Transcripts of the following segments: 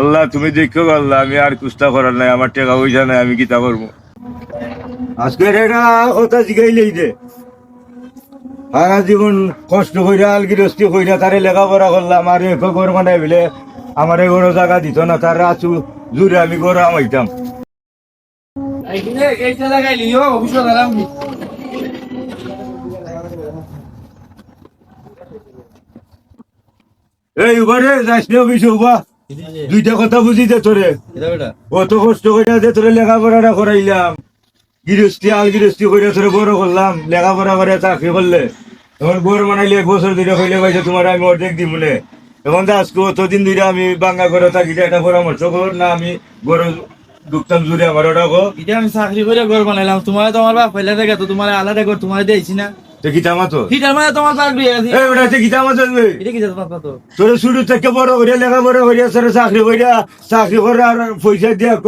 আল্লাহ তুমি দেখো আল্লাহ আমি আর কুস্তা করার নাই আমার টাকা পয়সা নাই আমি কিতা করব? আজকে এটা কথা জিগাইলেই দে। সারা জীবন কষ্ট কইরা আল গৃহস্থী কইরা তারে লেখাপড়া করলাম আর এক ঘর বানাই বলে আমার ঘর জায়গা দিত না তার আচু জুড়ে আমি ঘর আমাইতাম। এই উবারে নে অফিসে উবা। দুইটা কথা বুঝিতে তোরে। অত কষ্ট কইরা যে তোরে লেখাপড়াটা করাইলাম। গৃহস্থী আল গৃহস্থী কইরা তোরে বড় করলাম। লেখাপড়া করে চাকরি করলে। এখন ঘর বানাইলে এক বছর দুইটা কইলে পাইছে তোমার আমি অর্ধেক দিই মনে এখন তো আজকে অতদিন দুইটা আমি বাঙ্গা করে থাকি এটা পরামর্শ কর না আমি ঘরে ঢুকতাম জুড়ে আমার ওটা কো এটা আমি চাকরি করে ঘর বানাইলাম। তোমার তো আমার বাপ ফেলে দেখে তো তোমার আলাদা ঘর তোমার দিয়েছি না। গীতা মাতো হিটার মানে তোমার চাকরি আছে। এই ওটা হচ্ছে গীতা মাতো এটা তোর শুরু থেকে বড় করিয়া তোর চাকরি করিয়া চাকরি করে আর পয়সা দিয়া ক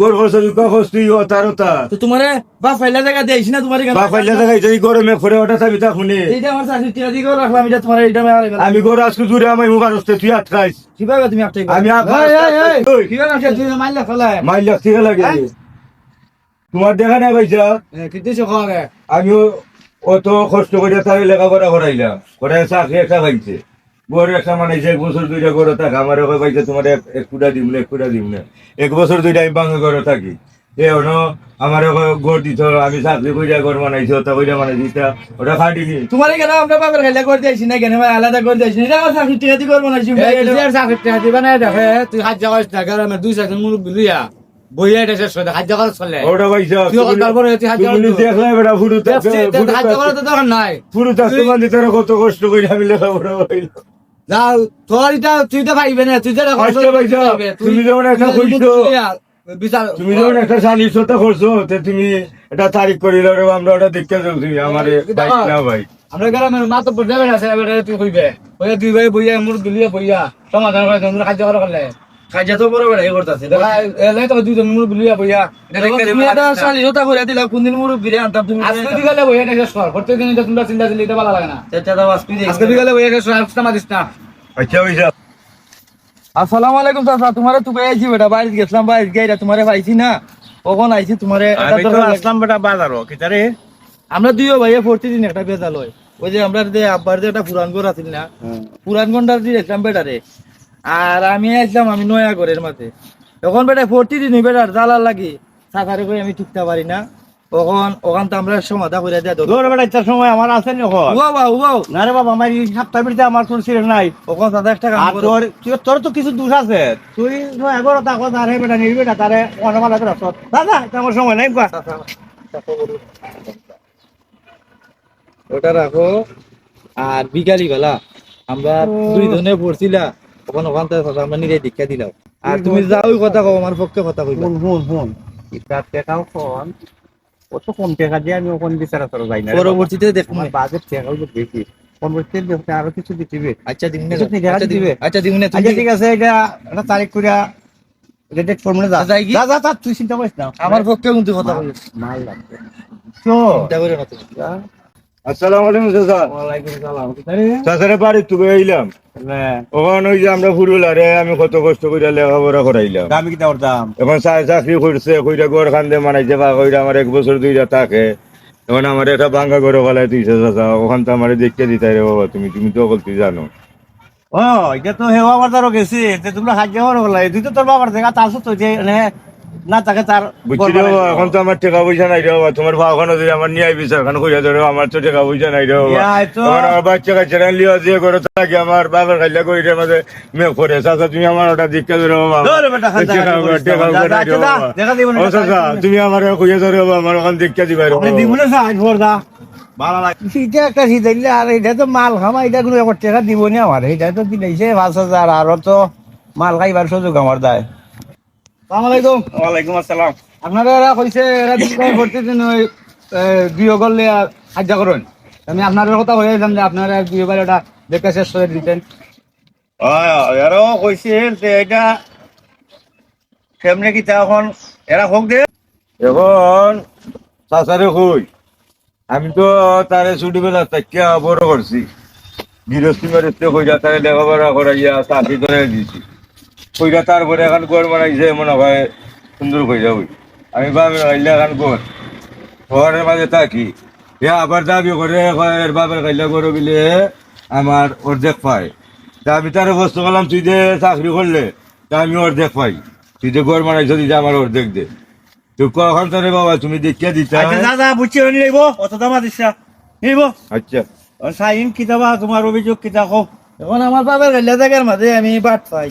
বড় খরচ ক খরচ তুই তার তা তো তোমারে বাপ ফেলে দেখা দিয়েছি না তোমার বা পাইলে দেখাই তুই গরমে ফরে ওটা থাকি তা শুনে এইটা আমার চাকরি টিয়া দিয়ে করে রাখলাম এটা তোমার এটা আমি আমি গরু আজকে জুড়ে আমি মুখ আসতে তুই আটকাইস। কীভাবে তুমি আপনি আমি আটকাইস কীভাবে আপনি তুমি মাইলা ফেলে মাইল লাগতে লাগে তোমার দেখা নাই পাইছা কিন্তু আমিও অত কষ্ট করে তার লেখাপড়া করাইলাম করে চাকরি একটা পাইছে। গরু একটা মানে এক বছর দুইটা করে থাকা আমার ওকে পাইছে তোমার এক কুড়া দিম না এক কুড়া দিম না। এক বছর দুইটা আমি বাংলা করে থাকি। এ অন আমার ওকে গড় দিত আমি চাকরি কইরা ঘর বানাইছি ওটা কইরা বানাইছি তা ওটা খাটি খাটিনি তোমার কেন আমরা বাপের খাইলে করে দিয়েছি না কেন? আলাদা করে দিয়েছি এটা আমার চাকরি টিয়া দিয়ে করব না চাকরি টাকা দিবা না দেখে তুই হাত জায়গা না গ্রামের দুই চারজন মুরুব বিলুয়া বইয়া এটা শেষ করে হাত জায়গা চলে ওটা পাইছা তুই তারপরে তুই হাত তুমি দেখলে বেটা ফুরু হাত জায়গা তো দরকার নাই। ফুরু থাকতে তোরা কত কষ্ট করে আমি লেখাপড়া করাইলাম যা তোর এটা তুই তো না তুই তো আচ্ছা ভাই। তুমি যেমন একটা তুই বিচার তুমি যখন একটা চালিশ শত করছ তুমি এটা তারিখ করিল আমরা ওটা দেখতে যাও তুমি আমার বাইক না ভাই। আমরা গ্রামের দেবে না সেটা তুই কইবে। বইয়া দুই ভাই বইয়া মুরুব বিলুয়া বইয়া সমাধান করে তোমরা হাত জায়গা করলে। কাজা তো বড় বড় করতেছে। এলে তো দুইজন মুরুব বিলুয়া বইয়া। তুমি এটা চালিশটা করে দিলা কোনদিন মুরুব বিরে আনতাম তুমি আজকে বিকালে বইয়া এটা শেষ কর। প্রত্যেকদিন এটা তোমরা চিন্তা দিলে এটা ভালো লাগে না। চাচা দাও আজকে আজকে বিকালে বইয়া শেষ কর আজকে মারিস না। আচ্ছা পয়সা আসসালামু আলাইকুম চাচা। তোমারে তো পেয়েছি বেটা বাইরে গেছিলাম বাইরে গিয়ে তোমারে পাইছি না। কখন আইছি তোমারে আসলাম বেটা বাজারও কিতারে আমরা দুইও ভাইয়া প্রতিদিন একটা বেজাল হয়। ওই যে আমরা যে আব্বার যে একটা পুরান ঘর আছিল না পুরান ঘরটা দিয়ে দেখলাম বেটারে আর আমি আসলাম আমি নয়া ঘরের মাঝে তখন বেটা প্রতিদিন বেটার জ্বালার লাগি। সাকারে করে আমি টিকতে পারি না। তখন ওখান তো আমরা সমাধা করে দেয়া বেটা ইচ্ছার সময় আমার আছে নি এখন বাবা উয়াও না রে বাবা আমার এই সপ্তাহ আমার কোন নাই। ওখান দাদা একটা কাম আর করো। তোর তোর তো কিছু দোষ আছে। তুই এগারো তার হে বেটা নিবি বেটা তারে অনমালা করে দাদা এটা আমার সময় নাই কোয়া। ওটা রাখো। আর বিকালি বেলা আমরা দুই জনে পড়ছিলা। ওখানে ওখান থেকে আমরা নিজে দীক্ষা দিলাম আর তুমি যাও কথা কও আমার পক্ষে কথা কইবা। শুন শুন টেকাও কম। অত কম টাকা দিয়ে আমি ওখানে বিচারা করা যাই না পরবর্তীতে দেখুন আমার বাজেট টাকাও তো বেশি পরবর্তীতে দেখতে আরও কিছু দিতে আচ্ছা দিন কিছু ঠিক আচ্ছা দিবে দিবে। আচ্ছা দিন না? আচ্ছা ঠিক আছে এটা এটা তারিখ করিয়া এটা ডেট ফর্মুলা যা? যাই যা যা তুই চিন্তা করিস না। আমার পক্ষে কিন্তু কথা কইস মাল লাগবে। তো চিন্তা করে না তুমি। আসসালামু আলাইকুম চাচা। ওয়ালাইকুম সালাম। চাচারে বাড়ি তুই আইলাম। ওখানে ওই যে আমরা ফুরুল আমি কত কষ্ট করে লেখাপড়া করাইলাম। আমি কিটা করতাম এখন চাকরি করছে কইরা ঘর খান্দে মানাইছে বা কইরা আমার এক বছর দুইটা থাকে। এখন আমার একটা ভাঙ্গা ঘরে ফেলায় তুইছে চাচা। ওখান তো আমার দেখতে দিতে রে বাবা তুমি তুমি তো অকল তুই জানো। ও এটা তো হেওয়া বাজারও গেছি তোমরা সাহায্য করো বলা তুই তো তোর বাবার জায়গা তার তো যে না তাকে তার এখন তো আমার টাকা পয়সা নাই রে বাবা। তোমার ভাওখানে যদি আমার নিয়ে আইবি স্যার কইরা ধরো আমার তো টাকা পয়সা নাই রে বাবা। আমার বাচ্চা কাচ্চা লিয়া যে করে থাকে। আমার বাবার খাইলা কইরে মাঝে মেয়ে করে চাচা তুমি আমার ওটা দেখতে ধরো বাবা। না। রে দিব না, তুমি আমার কইয়া ধরো বাবা আমার ওখান দেখতে দিবা রে বাবা। দিবনে সাহায্য করদা এটা একটা সিধাইলে আর এটা তো মাল খামা এটা কোনো টাকা দিব না আমার। এটা তো দিলাইছে পাঁচ হাজার আর তো মাল খাইবার সুযোগ আমার দায়। আলাইকুম। ওয়ালাইকুম আসসালাম। আপনারা এরা কইছে এরা দিন প্রতিদিন ওই দুই করলে সাহায্য করুন। আমি আপনাদের কথা হয়ে যাম যে আপনারা দুই এটা দেখে শেষ করে দিতেন। এরাও কইছিল যে এটা কেমনে কি এখন এরা হোক দে। এখন চাচারে কই আমি তো তারে ছুটি বেলা তাকিয়া বড় করছি। গৃহস্থী মেরেস্তে কইরা তারে লেখাপড়া করাইয়া চাকরি করে দিছি। কইরা তারপরে এখন গড় বানাইছে মনে হয় সুন্দর কইরা ওই। আমি বাপের গাইলে এখন গড় ঘরের মাঝে থাকি। এ আবার দাবি করে এর বাপের গাইলে গড় বিলে আমার অর্ধেক পায়। তা আমি তার বস্তু করলাম তুই যে চাকরি করলে তা আমি অর্ধেক পাই। তুই যে গড় বানাইছ তুই যে আমার অর্ধেক দে। তুই কখন তোরে বাবা তুমি দেখিয়া দিতা? আচ্ছা দাদা বুঝছি নিব অত দামা দিছা নিব আচ্ছা। সাইন কিতাবা তোমার অভিযোগ কিতা কো এখন আমার বাবার গাল্লা জায়গার মাঝে আমি বাট পাই।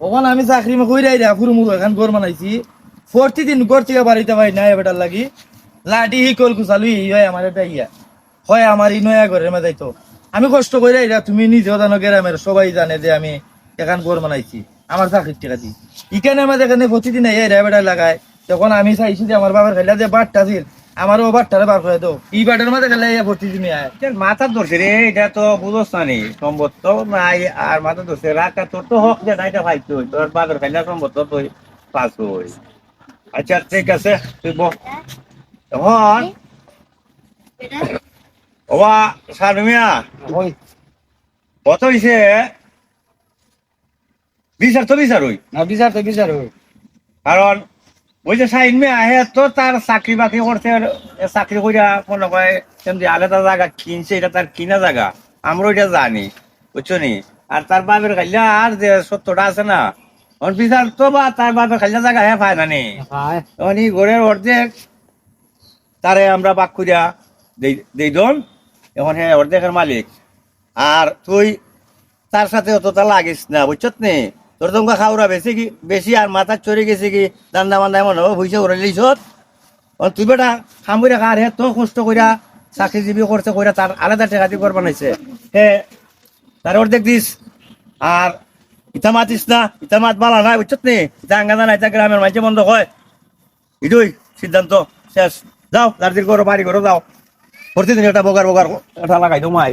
ওখান আমি চাকরি কইরাই রা ফুরু মুরু এখন ঘর বানাইছি। ফোরটি দিন ঘর থেকে বাড়িতে ভাই নাই এবার লাগি। লাঠি হি কল কুচালু ই হয় আমার এটা ইয়া। হয় আমার ই নয়া ঘরের মাঝে তো। আমি কষ্ট কইরাই রা, তুমি নিজেও জানো গ্রামের সবাই জানে যে আমি এখন ঘর বানাইছি, আমার চাকরির টাকা দি ইখানে আমাদের এখানে প্রতিদিন এই রেবেটা লাগায়। তখন আমি চাইছি যে আমার বাবার খাইলা যে বাটটা ছিল আমারও বাটটারে বার করে দাও। ই বাটের মাঝে খেলে প্রতিদিন আয়। মাথা ধরছে রে? এটা তো না নি সম্ভব তো নাই আর মাথা ধরছে। রাখা তোর তো হক যে নাইটা ভাই তুই। তোর বাজার খাইলা সম্ভব তো তুই পাস হই। আচ্ছা ঠিক আছে তুই বল এখন ওবা সানুমিয়া ওই। কত হইছে? বিচার তো বিচার হই। না বিচার তো বিচার ওই কারণ ওই যে সাইন মে আহে তো তার চাকরি বাকরি করছে চাকরি কইরা মনে হয় সেমনি আলাদা জায়গা কিনছে এটা তার কিনা জায়গা। আমরা ওইটা জানি বুঝছ নি? আর তার বাপের খাইলা আর যে সত্যটা আছে না ওর বিচার তো বা তার বাপের খাইলা জায়গা হ্যাঁ পায় না নি? তখন এই ঘরের অর্ধেক তারে আমরা বাক করিয়া দেই- দেই দন এখন হ্যাঁ অর্ধেকের মালিক। আর তুই তার সাথে অতটা লাগিস না বুঝছত নি? তোর তোমাকে খাওয়া বেশি কি বেশি আর মাথা চড়ে গেছে কি? দান্দা মান্দা এমন হবে, ভুইসে করে লিছত তুই বেটা খাম করে আর হে তো কষ্ট কইরা চাকরিজীবী করছে কইরা তার আলাদা টাকা দিয়ে ঘর বানাইছে। হে, তার অর্ধেক দিস। আর ইটা মাতিস না, ইটা মাত বালা নাই বুঝছত নি? আঙ্গাদা নাই ইটা গ্রামের মাঝে বন্ধ হয় এটাই সিদ্ধান্ত শেষ। যাও দার্জিল করো বাড়ি করো যাও। প্রতিদিন একটা বগার বগার এটা লাগাই তো মাই।